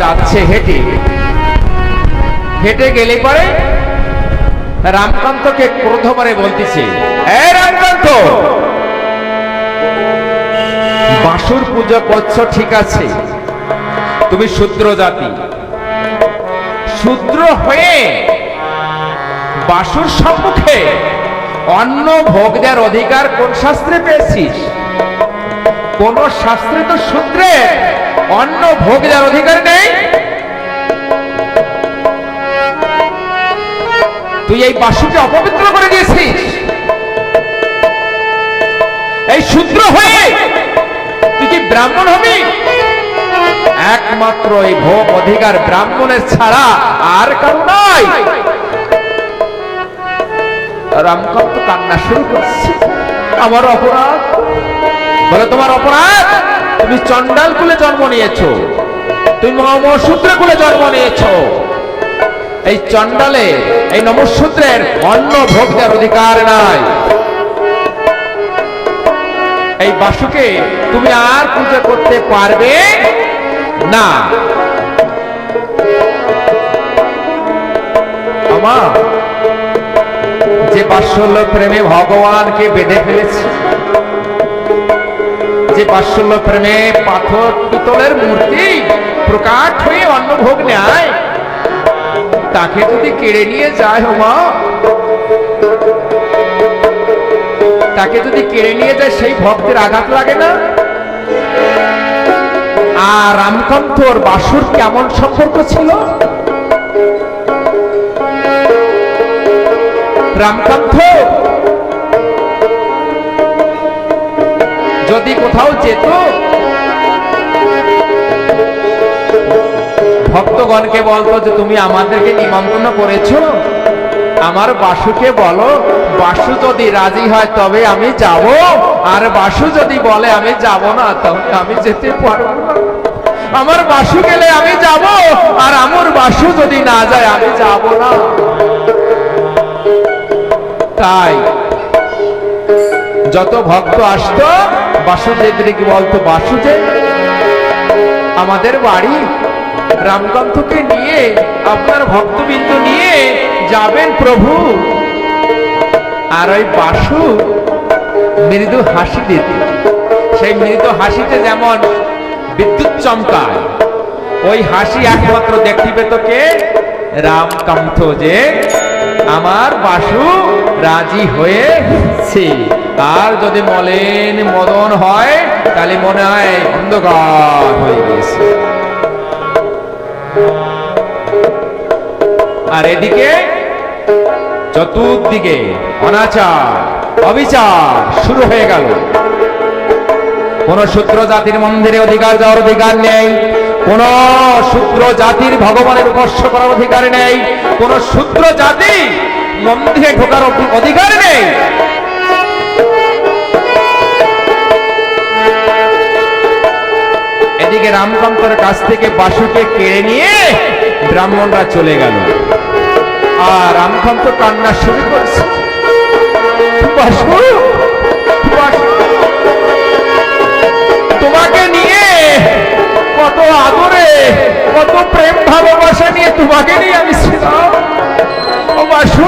যাচ্ছে হেঁটে। হেঁটে গেলে পরে রামকান্তকে করে বলতেছে বাসুর পূজা করছ ঠিক আছে, তুমি শূদ্র জাতি। শূদ্র হয়ে বাসুর সম্মুখে অন্ন ভোগ দেওয়ার অধিকার কোন শাস্ত্রে পেয়েছিস? কোন শাস্ত্রে তো শূদ্রে অন্ন ভোগ দেওয়ার অধিকার নেই? তুই এই বাসুকে অপবিত্র করে দিয়েছিস। এই শূদ্র হয়ে তুই কি ব্রাহ্মণ হবি? একমাত্র এই ভোগ অধিকার ব্রাহ্মণের ছাড়া আর কারও নাই। রামকান্ত কান্না শুরু করছে। আমার অপরাধ বলে, তোমার অপরাধ? তুমি চন্ডাল কুলে জন্ম নিয়েছো। তুমি নমসূত্র কুলে জন্ম নিয়েছো। এই চন্ডালে এই নমসূত্রের অন্ন ভোগ দেওয়ার অধিকার নাই। এই বাসুকে তুমি আর পূজা করতে পারবে না। আমার যে বাসল্য প্রেমে ভগবানকে বেঁধে ফেলেছে যে বাৎসল্য প্রেমে পাথর পিতলের মূর্তি প্রকাট হয়ে অন্নভোগ নেয়, তাকে যদি কেড়ে নিয়ে যায় হোমা তাকে যদি কেড়ে নিয়ে যায় সেই ভক্তের আঘাত লাগে না? আর রামকান্তর বাসুর কেমন সম্পর্ক ছিল? রামকান্ত যদি কোথাও যেত, ভক্তগণকে বলতো যে, তুমি আমাদেরকে নিমন্ত্রণ করেছ। আমার বাসুকে বলো, বাসু যদি রাজি হয়, তবে আমি যাব। আর বাসু যদি বলে, আমি যাব না, তবে আমি যেতে পারব আমার বাসু গেলে আমি যাব, আর আমার বাসু যদি না যায়, আমি যাব না। তাই, যত ভক্ত আসতো বাসুদেবকে বলতো, বাসুদেব, আমাদের বাড়ি রামকান্তকে নিয়ে, আপনার ভক্তবৃন্দ নিয়ে যাবেন প্রভু। আর ওই বাসু মৃদু হাসি দিত সেই মৃদু হাসিতে যেমন বিদ্যুৎ চমকায়, ওই হাসি একমাত্র দেখিবে তোকে রামকান্ত যে আমার বাসু রাজি হয়েছে। আর যদি মলেন মদন হয়, তাহলে মনে হয় অন্ধকার হয়ে গেছে আর এদিকে চতুর্দিকে অনাচার, অবিচার শুরু হয়ে গেল। কোন শূদ্র জাতির মন্দিরে অধিকার যাওয়ার অধিকার নেই। কোন সূত্র জাতির ভগবানের উপাস্য করার অধিকার নেই। কোন সূত্র জাতি মন্দিরে ঢোকার অধি- অধিকার নেই। রামকান্তর কাছ থেকে বাসুকে কেড়ে নিয়ে ব্রাহ্মণরা চলে গেল। আর রামকান্ত কান্না শুরু করছে। তোমাকে নিয়ে কত আদরে, কত প্রেম ভালোবাসা নিয়ে তোমাকে নিয়ে আমি ছিলাম। বাসু,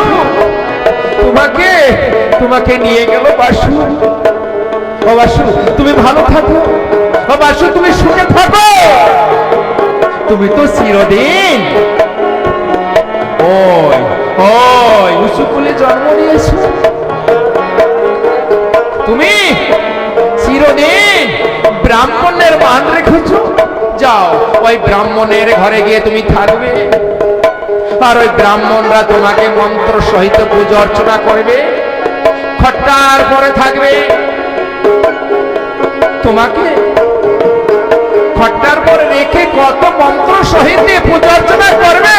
তোমাকে তোমাকে নিয়ে গেল বাসু। বাসু, তুমি ভালো থাকো। বাসু তুমি সুখে থাকো। তুমি তো চিরদিন ওই ওই উঁচুকুলে জন্ম নিয়েছো। তুমি চিরদিন ব্রাহ্মণের মান রেখেছো। যাও, ওই ব্রাহ্মণের ঘরে গিয়ে তুমি থাকবে। আর ওই ব্রাহ্মণরা তোমাকে মন্ত্র সহিত পুজো অর্চনা করবে। খট্টার পরে থাকবে। তোমাকে খট্টার পরে রেখে কত মন্ত্র সহিত পুজো অর্চনা করবে?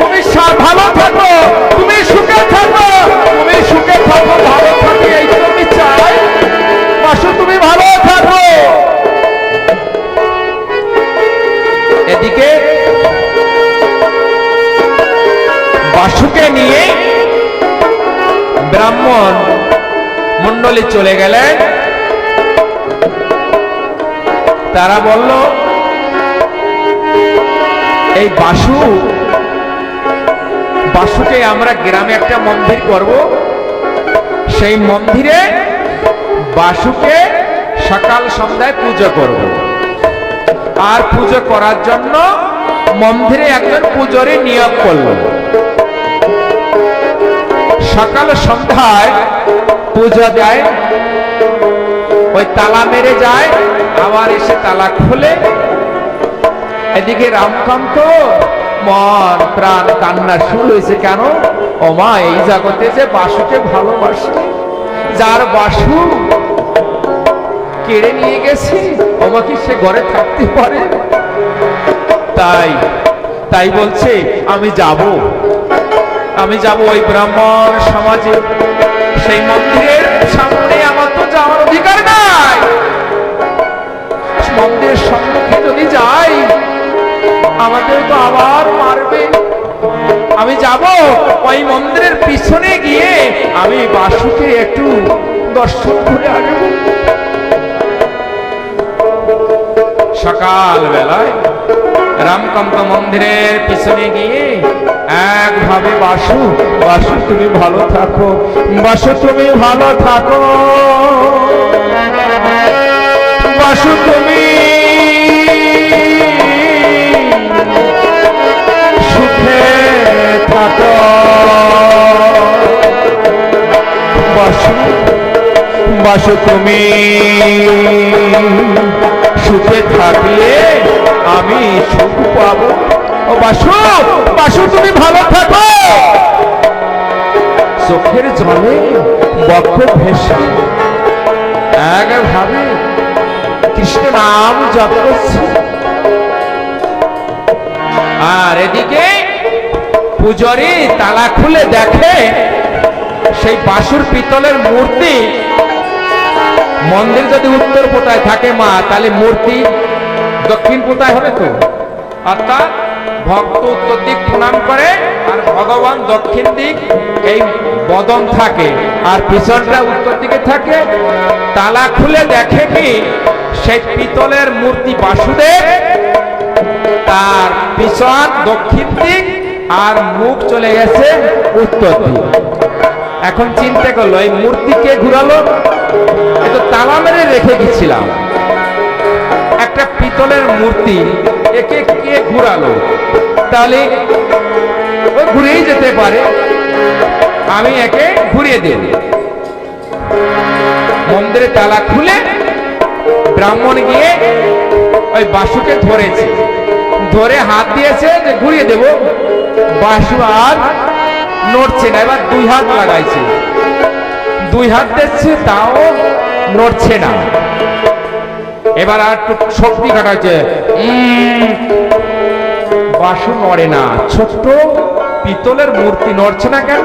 তুমি ভালো থাকো, তুমি সুখে থাকো, তুমি সুখে থাকো, ভালো থাকো, এই তো আমি চাই। বাসু, তুমি ভালো থাকো। এদিকে বাসুকে নিয়ে ব্রাহ্মণ মন্ডলী চলে গেলেন। তারা বলল এই বাসু, বাসুকে আমরা গ্রামে একটা মন্দির করব। সেই মন্দিরে বাসুকে সকাল সন্ধ্যায় পুজো করব। আর পুজো করার জন্য মন্দিরে একজন পুজোরে নিয়োগ করল। সকাল সন্ধ্যায় পুজো দেয়, ওই তালা মেরে যায়, আবার এসে তালা খুলে এদিকে রামকান্ত, মন, প্রাণ, কান্না শুরু হয়েছে কেন? ও মা, এই জগতে যে বাসুকে ভালোবাসে, যার বাসু কেড়ে নিয়ে গেছে ওমা সে ঘরে থাকতে পারে? তাই তাই বলছে, আমি যাব। আমি যাব ওই ব্রাহ্মণ সমাজে। সেই মন্দিরের সামনে আমার তো যাওয়ার অধিকার নাই। মন্দিরের সম্মুখে যদি যাই আমাদের তো আবার মারবে। আমি যাব ওই মন্দিরের পিছনে গিয়ে আমি বাসুকে একটু দর্শন করে আসব সকাল বেলায় রামকান্ত মন্দিরের পিছনে গিয়ে একভাবে বাসু বাসু তুমি ভালো থাকো, বাসু তুমি ভালো থাকো। বাসু তুমি বাসু, তুমি সুখে থাকলে আমি সুখ পাবো। ও বাসু বাসু, তুমি ভালো থাকো। চোখের জলে বক্ষ ভেসে। একভাবে কৃষ্ণ নাম জপ আর এদিকে পুজোরি তালা খুলে দেখে সেই বাসুর পিতলের মূর্তি। মন্দির যদি উত্তর পোতায় থাকে মা, তাহলে মূর্তি দক্ষিণ পোতায় হবে তো? অর্থাৎ ভক্ত উত্তর দিক প্রণাম করে আর ভগবান দক্ষিণ দিক এই বদন থাকে। আর পিছনটা উত্তর দিকে থাকে। তালা খুলে দেখে কি সেই পিতলের মূর্তি বাসুদেব, তার পিছন দক্ষিণ দিক আর মুখ চলে গেছে উত্তর দিক। এখন চিন্তা করল, এই মূর্তি কে ঘুরালো? এ তো তালা মেরে রেখে গেছিলাম। একটা পিতলের মূর্তি, একে কে ঘুরালো? তাহলে ও ঘুরেই যেতে পারে। আমি একে ঘুরিয়ে দেব। মন্দিরে তালা খুলে ব্রাহ্মণ গিয়ে ওই বাসুকে ধরেছে। ধরে হাত দিয়েছে যে ঘুরিয়ে দেব। বাসু আর নড়ছে না, এবার দুই হাত লাগাইছে। দুই হাত দিচ্ছে, তাও নড়ছে না। এবার আর একটু শক্তি কাটাচ্ছে বাসু নড়ে না। ছোট্ট পিতলের মূর্তি নড়ছে না কেন?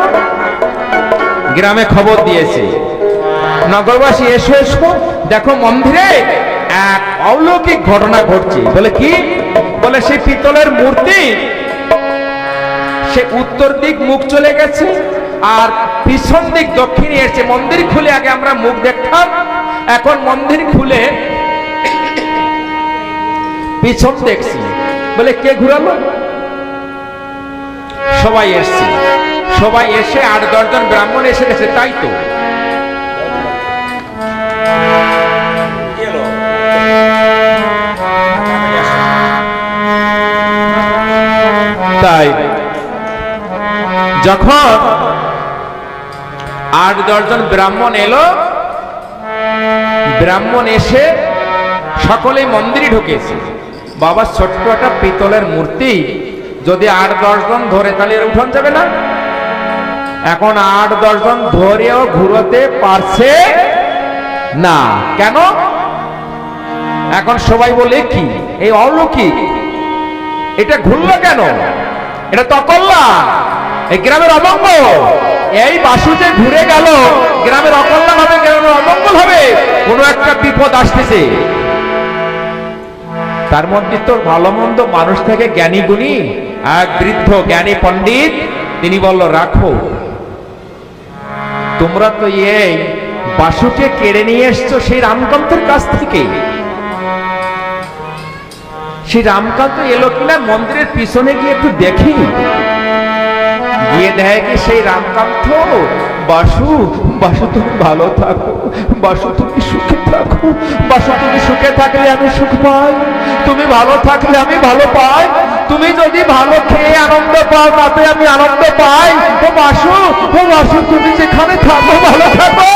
গ্রামে খবর দিয়েছে। নগরবাসী এসো এসো। দেখো মন্দিরে এক অলৌকিক ঘটনা ঘটছে। বলে কি? বলে সেই পিতলের মূর্তি, সে উত্তর দিক মুখ চলে গেছে, আর পিছন দিক দক্ষিণে এসেছে মন্দির খুলে আগে আমরা মুখ দেখতাম। এখন মন্দির খুলে পিছন দেখছি। বলে, কে ঘুরালো? সবাই এসছে। সবাই এসে আট দশজন ব্রাহ্মণ এসে গেছে, তাই তো? তাই যখন আট দশজন ব্রাহ্মণ এলো, ব্রাহ্মণ এসে সকলে মন্দিরে ঢুকেছে। বাবা ছোট্ট একটা পিতলের মূর্তি, যদি আট দশজন ধরে তাহলে উঠোন যাবে না? এখন আট দশজন ধরেও ঘুরোতে পারছে না। কেন? এখন সবাই বলে, কি? এই অলৌকিক? এটা ঘুরলো কেন? এটা তকল্লা এই গ্রামের অমঙ্গল। এই বাসু যে ঘুরে গেল, গ্রামের অকল্যাণ হবে গ্রামের অমঙ্গল হবে, কোনো একটা বিপদ আসতেছে। তার মধ্যে তো ভালো মন্দ মানুষ থেকে জ্ঞানী গুণী এক বৃদ্ধ জ্ঞানী পণ্ডিত, তিনি বলল, রাখো। তোমরা তো এই বাসুকে কেড়ে নিয়ে এসছো সেই রামকান্তের কাছ থেকে। সেই রামকান্ত এলো কিনা মন্দিরের পিছনে গিয়ে একটু দেখি। গিয়ে দেখে কি সেই রামকান্ত? বাসু বাসু তুমি ভালো থাকো, বাসু তুমি সুখে থাকো, বাসু তুমি সুখে থাকলে আমি সুখ পাই, তুমি ভালো থাকলে আমি ভালো পাই, তুমি যদি ভালো খেয়ে আনন্দ পাও, তাতে আমি আনন্দ পাই। ও বাসু ও বাসু, তুমি যেখানে থাকো, ভালো থাকো।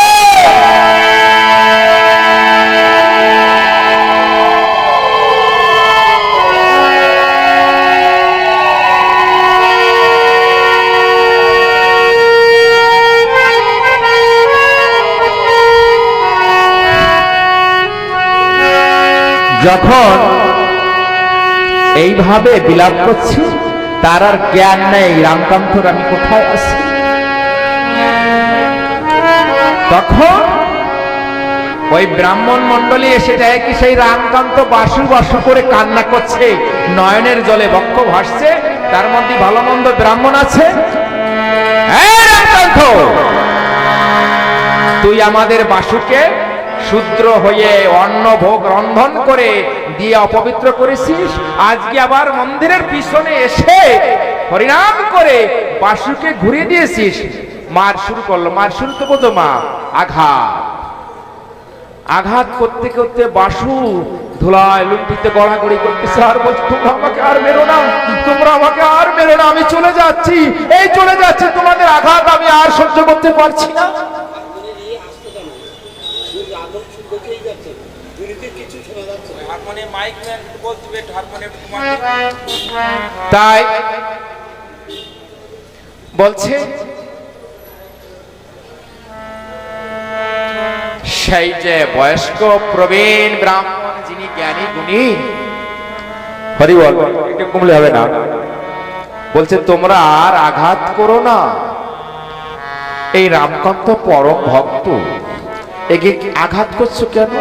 যখন এইভাবে বিলাপ করছি, তার আর জ্ঞান নেই রামকান্তর আমি কোথায় আছি? তখন ওই ব্রাহ্মণ মন্ডলী এসে যায় কি সেই রামকান্ত বাসু বাসু করে কান্না করছে, নয়নের জলে বক্ষ ভাসছে, তার মধ্যে ভালো মন্দ ব্রাহ্মণ আছে? তুই আমাদের বাসুকে শূদ্র হয়ে অন্ন ভোগ রন্ধন করে দিয়ে অপবিত্র করেছিস, আজকে আবার মন্দিরের পিছনে এসে হরিনাম করে বাসুকে ঘুরিয়ে দিয়েছিস। মার শুরু করল, মার শুরু তো বোঝো মা, আঘাত। আঘাত করতে করতে বাসু ধুলায় লুণ্ঠিতে গড়াগড়ি করতেছে, আর বলছে, তোমরা আমাকে আর মেরো না, তোমরা আমাকে আর মেরো না, আমি চলে যাচ্ছি, এই চলে যাচ্ছি, তোমাদের আঘাত আমি আর সহ্য করতে পারছি না হারমোনিয়াম মাইক ম্যান বল দিবে হারমোনিয়াম তোমার তাই বলছে, সেই যে বয়স্ক প্রবীণ ব্রাহ্মণ যিনি জ্ঞানী, গুণী, হরি বল একটু কমলে হবে না। বলছে, তোমরা আর আঘাত করো না। এই রামকান্ত পরম ভক্ত একে আঘাত করছ কেন?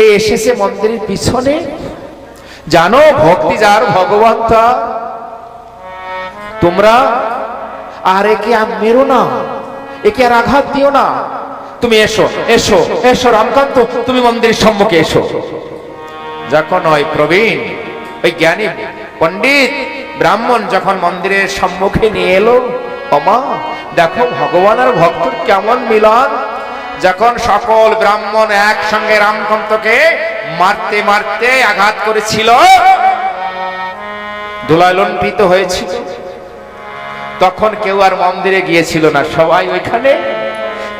এই এসেছে মন্দিরের পিছনে। জানো, ভক্তি যার, ভগবান তার। তোমরা, আর একে আর মেরো না, একে আর আঘাত দিও না। তুমি এসো এসো এসো রামকান্ত, তুমি মন্দিরের সম্মুখে এসো। যখন ওই প্রবীণ, ওই জ্ঞানী পণ্ডিত ব্রাহ্মণ যখন মন্দিরের সম্মুখে নিয়ে এলো অমা দেখো ভগবান আর কেমন মিলন। যখন সকল ব্রাহ্মণ একসঙ্গে রামকান্তকে মারতে মারতে আঘাত করেছিল দোলায় লণ্ঠিত হয়েছিল। তখন কেউ আর মন্দিরে গিয়েছিল না, সবাই ওইখানে।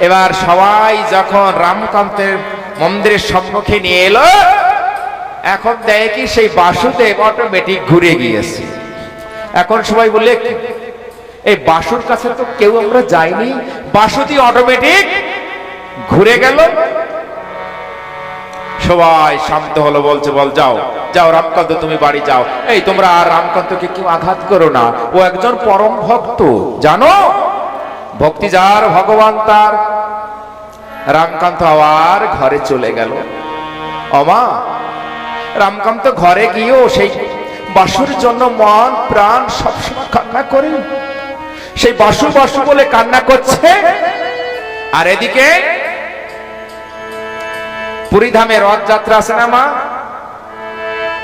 এবার সবাই যখন রামকান্তের মন্দিরের সম্মুখে নিয়ে এলো, এখন দেয় কি সেই বাসুদেব অটোমেটিক ঘুরে গিয়েছে। এখন সবাই বললে এই বাসুর কাছে তো কেউ আমরা যাইনি। বাসুদি অটোমেটিক ঘুরে গেল। সবাই শান্ত হলো, বলছে, বল, যাও যাও, রামকান্ত, তুমি বাড়ি যাও। এই, তোমরা আর রামকান্তকে কেউ আঘাত করো না। ও একজন পরম ভক্ত, জানো? ভক্তি যার, ভগবান তার। রামকান্ত আবার ঘরে চলে গেল। অমা রামকান্ত ঘরে গিয়েও সেই বাসুর জন্য মন, প্রাণ সবসময় কান্না করে। সেই বাসু বাসু বলে কান্না করছে। আর এদিকে পুরীধামে রথযাত্রা আছে না, মা?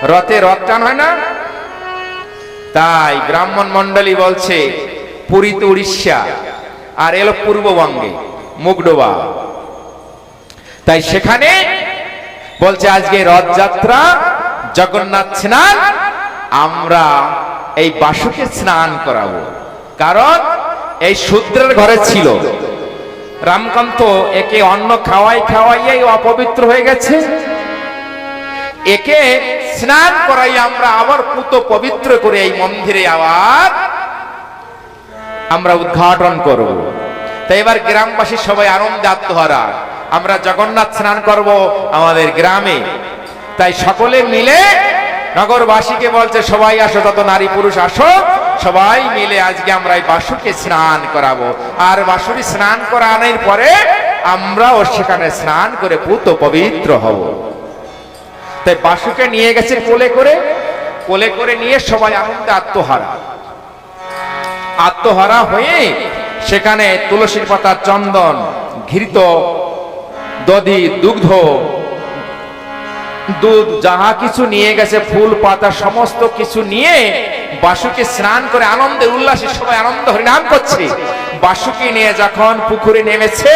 রথে রথ টান হয় না? তাই ব্রাহ্মণ মন্ডলী বলছে, পুরী তো উড়িষ্যা, আর এলো পূর্ববঙ্গে, মুগডোবা। তাই সেখানে বলছে, আজকে রথযাত্রা জগন্নাথ স্নান, আমরা এই বাসুকে স্নান করাবো। কারণ এই শূদ্রের ঘরে ছিল। রামকান্ত একে অন্ন খাওয়াই খাওয়াইয়াই অপবিত্র হয়ে গেছে। একে স্নান করাই আমরা আবার পুত পবিত্র করে এই মন্দিরে আবার আমরা উদ্ঘাটন করব। তাই এবার গ্রামবাসী সবাই আনন্দে আত্মহারা। আমরা জগন্নাথ স্নান করব আমাদের গ্রামে। তাই সকলে মিলে নগরবাসীকে বলছে, সবাই আসো, যত নারী পুরুষ আসো, সবাই মিলে আজকে আমরা এই বাসুকে স্নান করাবো। আর বাসুরি স্নান করানোর পরে আমরাও সেখানে স্নান করে পুত পবিত্র হব। তাই বাসুকে নিয়ে গেছে কোলে করে কোলে করে নিয়ে সবাই আনন্দে আত্মহারা। আত্মহারা হয়ে সেখানে তুলসীর পাতা চন্দন, ঘৃত, দধি, দুগ্ধ দুধ যাহা কিছু নিয়ে গেছে, ফুল, পাতা, সমস্ত কিছু নিয়ে বাসুকে স্নান করে আনন্দে উল্লাসে সবাই আনন্দ হরিনাম করছে। বাসুকে নিয়ে যখন পুকুরে নেমেছে,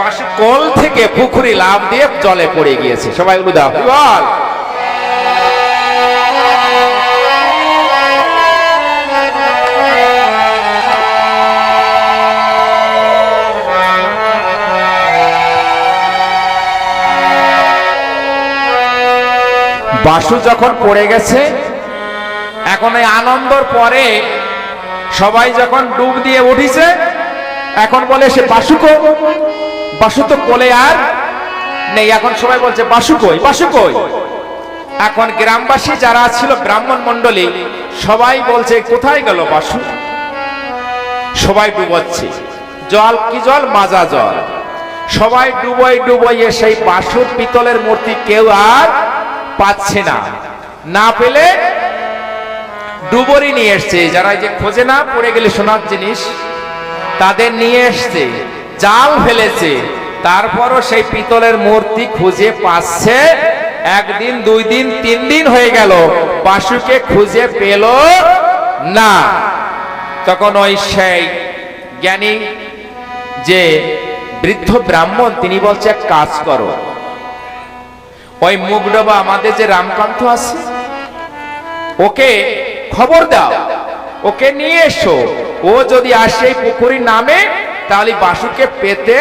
বাসু কল থেকে পুকুরে লাভ দিয়ে জলে পড়ে গিয়েছে। সবাই উলু বাসু যখন পড়ে গেছে, এখন এই আনন্দর পরে সবাই যখন ডুব দিয়ে উঠিছে, এখন বলে সে বাসু কই? বাসু তো কোলে আর নেই। এখন সবাই বলছে, বাসু কই? বাসু কই? এখন গ্রামবাসী যারা ছিল, ব্রাহ্মণ মণ্ডলী, সবাই বলছে, কোথায় গেল বাসু? সবাই ডুবোচ্ছে। জল কি জল? মাজা জল। সবাই ডুবই ডুবইয়ে সেই বাসুর পিতলের মূর্তি কেউ আর পাচ্ছে না। না পেলে ডুবরি নিয়ে এসছে। যারা যে খোঁজে না, পড়ে গেলে সোনার জিনিস, তাদের নিয়ে এসছে। জাল ফেলেছে। তারপরও সেই পিতলের মূর্তি খুঁজে পাচ্ছে। একদিন, দুই দিন, তিন দিন হয়ে গেল। বাসুকে খুঁজে পেল না। তখন ওই সেই জ্ঞানী যে বৃদ্ধ ব্রাহ্মণ, তিনি বলছে কাজ করো। ওই মুগডবা আমাদের যে রামকান্ত আছে, ওকে খবর দাও, ওকে নিয়ে এসো। ও যদি আসে এই পুকুরির নামে, তাহলে বাসুকে পেতে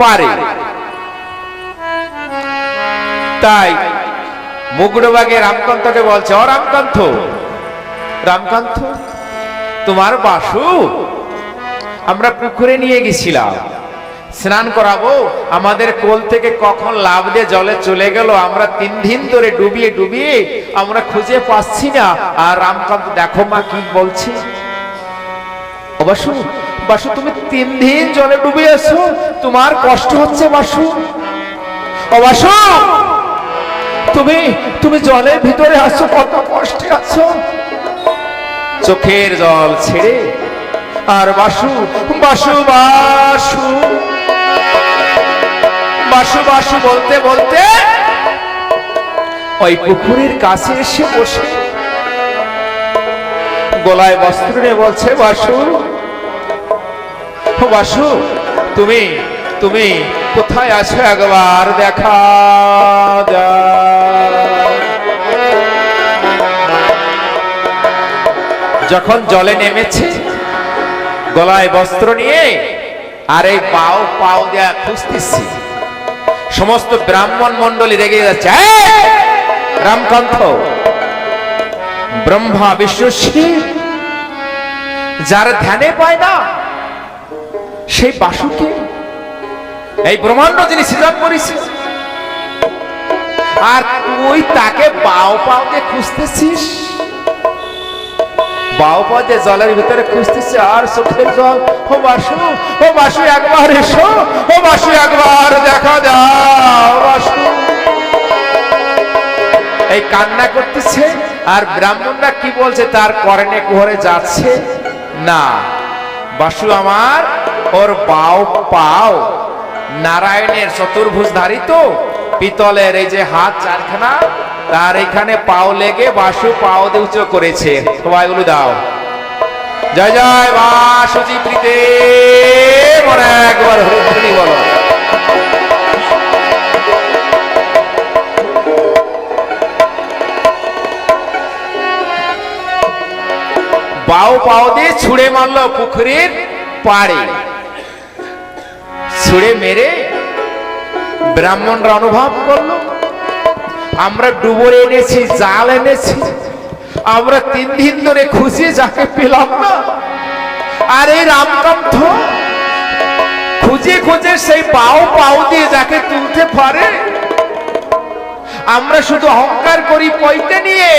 পারে। তাই মুগডবাগে রামকান্তকে বলছে, ও রামকান্ত রামকান্ত, তোমার বাসু, আমরা পুকুরে নিয়ে গেছিলাম। স্নান করাবো? আমাদের কোল থেকে কখন লাভ দিয়ে জলে চলে গেল? আমরা তিন দিন ধরে ডুবিয়ে ডুবিয়ে আমরা খুঁজে পাচ্ছি না। আর রামকান্ত, দেখো মা কি বলছে। বাসু বাসু, তুমি তিন দিন জলে ডুবে আছো তোমার কষ্ট হচ্ছে, বাসু। ও বাসু, তুমি তুমি জলের ভিতরে আছো, কত কষ্টে আছো। চোখের জল ছেড়ে আর বাসু বাসু বাসু। বাসু বাসু বলতে বলতে ওই পুকুরের কাছে এসে বসে। গলায় বস্ত্র নিয়ে বলছে, বাসু বাসু, তুমি তুমি কোথায় আছো একবার দেখা যখন জলে নেমেছে গলায় বস্ত্র নিয়ে আর এই পাও পাও দেয়া খুঁজতেছি সমস্ত ব্রাহ্মণ মন্ডলী রেগে যাচ্ছে "এই! রামকান্ত, ব্রহ্মা বিশ্বশ্রী যার ধ্যানে পায় না, সেই বাসুকে, এই ব্রহ্মাণ্ড যিনি সৃজন করেছে, আর তুই তাকে বাও পাওকে খুঁজতেছিস বাউ পদে জলের ভিতরে খুঁজতেছে, আর চোখের জল, ও বাসু ও বাসু একবার এসো, ও বাসু একবার দেখা দাও বাসু এই কান্না করতেছে, আর ব্রাহ্মণরা কি বলছে, তার করণে কুহরে যাচ্ছে? না। বাসু আমার, ওর বাও পাও, নারায়ণের চতুর্ভুজ ধারিত পিতলের এই যে হাত চারখানা, তার এখানে পাও লেগে বাসু পাও দিয়ে উঁচু করেছে। সবাই গুলো দাও। জয় জয় বাসুজি প্রীতে। মনে একবার হরিধ্বনি বলো। বাও পাও দিয়ে ছুঁড়ে মারলো পুকুরের পাড়ে। ছুঁড়ে মেরে ব্রাহ্মণরা অনুভব করল, আমরা ডুবর এনেছি, জাল এনেছি, আমরা তিন দিন ধরে খুশি, যাকে পেলাম না। আর এই রামকান্ত খুঁজে খুঁজে সেই পাও পাও দিয়ে যাকে তুলতে পারে, আমরা শুধু অহংকার করি পয়তে নিয়ে।